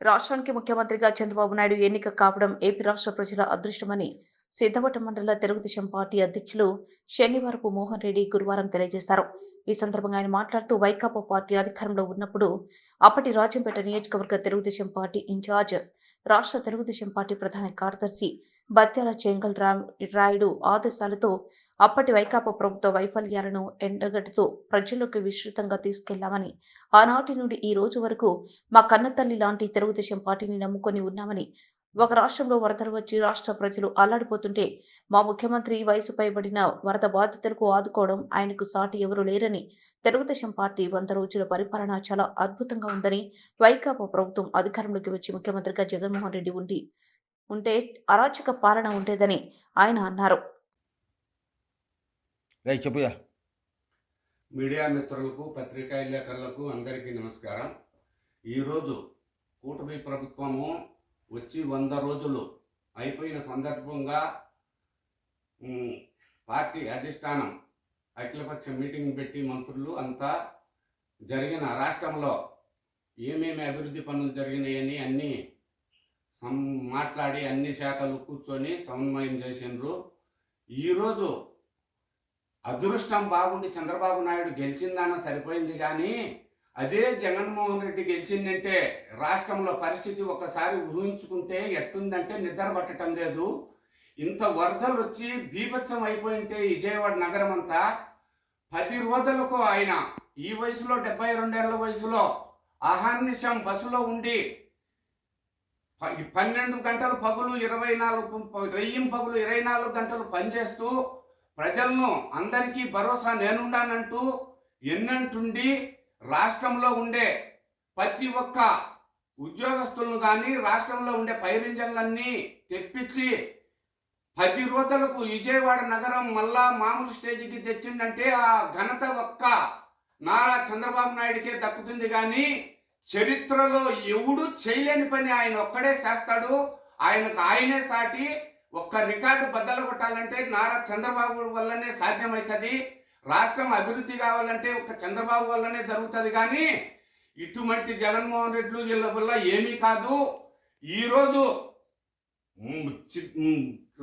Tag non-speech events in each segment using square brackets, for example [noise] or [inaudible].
రాష్ట్రానికి ముఖ్యమంత్రిగా చంద్రబాబు నాయుడు ఎన్నిక కావడం ఏపీ రాష్ట్ర ప్రజల అదృష్టమని సిద్ధవట మండల తెలుగుదేశం పార్టీ అధ్యక్షులు శనివారపు మోహన్ రెడ్డి గురువారం తెలియజేశారు. ఈ సందర్భంగా ఆయన మాట్లాడుతూ వైకాపా పార్టీ అధికారంలో ఉన్నప్పుడు అప్పటి రాజంపేట నియోజకవర్గ తెలుగుదేశం పార్టీ ఇన్ఛార్జ్ రాష్ట్ర తెలుగుదేశం పార్టీ ప్రధాన కార్యదర్శి బత్యాల చెంగల్ రాయుడు ఆదేశాలతో అప్పటి వైకాపా ప్రభుత్వ వైఫల్యాలను ఎండగడుతూ ప్రజల్లోకి విస్తృతంగా తీసుకెళ్ళామని ఆనాటి నుండి ఈ రోజు వరకు మా కన్నతల్లి లాంటి తెలుగుదేశం పార్టీని నమ్ముకొని ఉన్నామని ఒక రాష్ట్రంలో వరదలు వచ్చి రాష్ట్ర ప్రజలు అల్లాడిపోతుంటే మా ముఖ్యమంత్రి వయసు పైబడిన వరద బాధితులకు ఆదుకోవడం ఆయనకు సాటి ఎవరూ లేరని తెలుగుదేశం పార్టీ వంద రోజుల పరిపాలన చాలా అద్భుతంగా ఉందని వైకాపా ప్రభుత్వం అధికారంలోకి వచ్చి ముఖ్యమంత్రిగా జగన్మోహన్ రెడ్డి ఉండి ఉంటే అరాచక పాలన ఉండేదని ఆయన అన్నారు. రే చెప్పుయా మీడియా మిత్రులకు పత్రికా విలేకరులకు అందరికీ నమస్కారం. ఈరోజు కూటమి ప్రభుత్వము వచ్చి వంద రోజులు అయిపోయిన సందర్భంగా పార్టీ అధిష్టానం అఖిలపక్ష మీటింగ్ పెట్టి మంత్రులు అంతా జరిగిన రాష్ట్రంలో ఏమేమి అభివృద్ధి పనులు జరిగినాయని అన్నీ సం- మాట్లాడి అన్ని శాఖలు కూర్చొని సమన్వయం చేసిండ్రు. ఈరోజు అదృష్టం బాగుండి చంద్రబాబు నాయుడు గెలిచిందాన సరిపోయింది కానీ అదే జగన్మోహన్ రెడ్డి గెలిచిందంటే రాష్ట్రంలో పరిస్థితి ఒకసారి ఊహించుకుంటే ఎట్టుందంటే నిద్ర పట్టడం లేదు. ఇంత వరదలు వచ్చి బీభత్సం అయిపోయింటే విజయవాడ నగరం అంతా. పది రోజులకు ఆయన ఈ వయసులో డెబ్బై రెండేళ్ళ వయసులో అహర్నిశం బస్సులో ఉండి పన్నెండు గంటలు పగులు ఇరవై నాలుగు రెయ్యం పగులు ఇరవై నాలుగు గంటలు పనిచేస్తూ ప్రజలను అందరికీ భరోసా నేనుండానంటూ ఎన్నంటుండి రాష్ట్రంలో ఉండే ప్రతి ఒక్క ఉద్యోగస్తులను కానీ రాష్ట్రంలో ఉండే పైరింజన్లన్నీ తెప్పించి పది రోజులకు విజయవాడ నగరం మళ్ళా మామూలు స్టేజ్కి తెచ్చిందంటే ఆ ఘనత ఒక్క నారా చంద్రబాబు నాయుడికే దక్కుతుంది కానీ చరిత్రలో ఎవడు చేయలేని పని ఆయన ఒక్కడే చేస్తాడు. ఆయనకు ఆయనే సాటి. ఒక్క రికార్డు బద్దలు కొట్టాలంటే నారా చంద్రబాబు వల్లనే సాధ్యమవుతుంది రాష్ట్రం అభివృద్ధి కావాలంటే ఒక చంద్రబాబు వల్లనే జరుగుతుంది. కానీ ఇటువంటి జగన్మోహన్ రెడ్డి వీళ్ళ వల్ల ఏమీ కాదు. ఈరోజు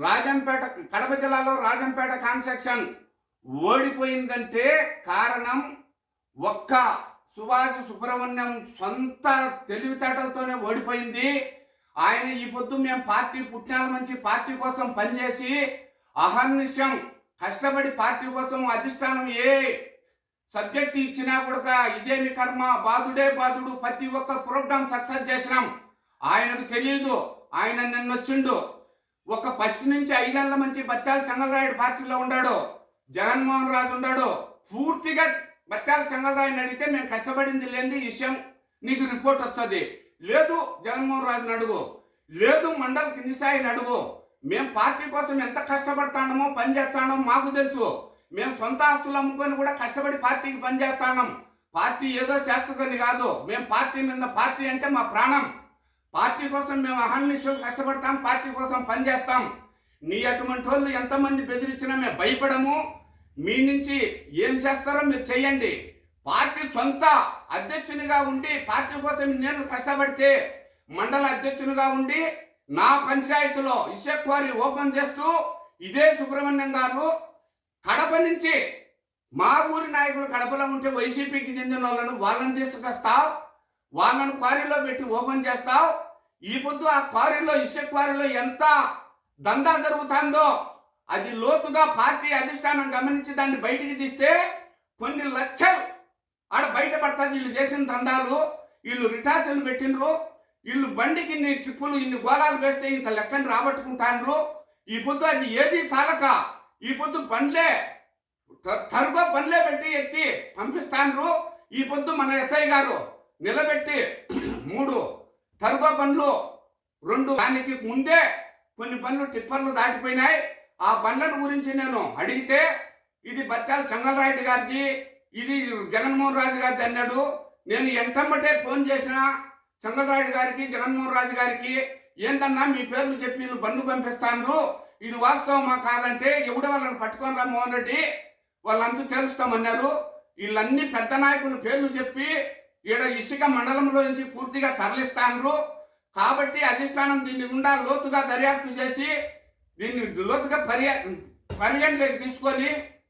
రాజంపేట కడప జిల్లాలో రాజంపేట కాన్స్ట్రక్షన్ ఓడిపోయిందంటే కారణం ఒక్క సుభాష్ సుబ్రహ్మణ్యం సొంత తెలివితేటలతోనే ఓడిపోయింది. ఆయన ఈ పొద్దు మేము పార్టీ పుట్టినాల మంచి పార్టీ కోసం పనిచేసి అహర్నిశం కష్టపడి పార్టీ కోసం అధిష్టానం ఏ సబ్జెక్ట్ ఇచ్చినా కూడా ఇదేమి కర్మ? బాధుడే బాధుడు. ప్రతి ఒక్క ప్రోగ్రామ్ సక్సెస్ చేసినాం. ఆయనకు తెలియదు ఆయన నిన్నొచ్చిండు ఒక ఫస్ట్ నుంచి ఐదేళ్ళ మంచి బత్తాల చంద్రరాయుడు పార్టీలో ఉన్నాడు జగన్మోహన్ రాజు ఉన్నాడు పూర్తిగా బత్తాల చంద్రరాయుడిని అడిగితే మేము కష్టపడింది లేని విషయం. నీకు రిపోర్ట్ వస్తుంది. లేదు జగన్మోహన్ రాజుని అడుగు. లేదు మండల కింది స్థాయిని అడుగు. మేము పార్టీ కోసం ఎంత కష్టపడతామో పని చేస్తామో మాకు తెలుసు. మేము సొంత ఆస్తులు అమ్ముకొని కూడా కష్టపడి పార్టీకి పనిచేస్తాం పార్టీ ఏదో చేస్తుందని కాదు. మేము పార్టీ మీద పార్టీ అంటే మా ప్రాణం. పార్టీ కోసం మేము అహర్నిశలు కష్టపడతాం పార్టీ కోసం పనిచేస్తాం నీ అటువంటి వాళ్ళు ఎంతమంది బెదిరించినా మేము భయపడము. మీ నుంచి ఏం చేస్తారో మీరు చెయ్యండి. పార్టీ సొంత అధ్యక్షునిగా ఉండి పార్టీ కోసం నేను కష్టపడితే మండల అధ్యక్షునిగా ఉండి నా పంచాయతీలో ఇసుక క్వారీ ఓపెన్ చేస్తూ ఇదే సుబ్రహ్మణ్యం గారు కడప నుంచి మా ఊరి నాయకులు కడపలో ఉంటే వైసీపీకి చెందిన వాళ్ళను వాళ్ళని తీసుకొస్తావు వాళ్ళను క్వారీలో పెట్టి ఓపెన్ చేస్తావు ఈ పొద్దు ఆ క్వారీలో ఇసుక క్వారీలో ఎంత దందా జరుగుతుందో అది లోతుగా పార్టీ అధిష్టానం గమనించి దాన్ని బయటికి తీస్తే కొన్ని లక్షలు ఆడ బయటపడతాను వీళ్ళు చేసిన దందాలు వీళ్ళు రిటార్చర్లు పెట్టినరు వీళ్ళు బండికి ఇన్ని ట్రిప్పులు ఇన్ని గోళాలు వేస్తే ఇంత లెక్కని రాబట్టుకుంటాండ్రు. ఈ పొద్దు అది ఏది సాలక? ఈ పొద్దు బండ్లే తరుగో పనులే బండ్లే పెట్టి ఎత్తి పంపిస్తాండ్రు. ఈ పొద్దు మన ఎస్ఐ గారు నిలబెట్టి [clears throat] మూడు టర్బో బండ్లు రెండు దానికి ముందే కొన్ని బండ్లు టిప్పర్లు దాటిపోయినాయి. ఆ బండ్లను గురించి నేను అడిగితే ఇది బత్యాల చంగలరాయుడు గారిది ఇది జగన్మోహన్ రాజు గారిది అన్నాడు నేను ఎంటమ్మటే ఫోన్ చేసిన చంగలరాయుడు గారికి జగన్మోహన్ రాజు గారికి ఏందన్నా మీ పేర్లు చెప్పి వీళ్ళు బండ్లు పంపిస్తాను ఇది వాస్తవమా కాదంటే ఎవడ వాళ్ళని పట్టుకొని రా మోహన్ రెడ్డి. వాళ్ళంతా తెలుస్తామన్నారు. వీళ్ళన్ని పెద్ద నాయకులు పేర్లు చెప్పి ఈడ ఇసుక మండలంలో నుంచి పూర్తిగా తరలిస్తాను కాబట్టి అధిష్టానం దీన్ని గుండా లోతుగా దర్యాప్తు చేసి దీన్ని లోతుగా పర్య పరిగణలోకి తీసుకొని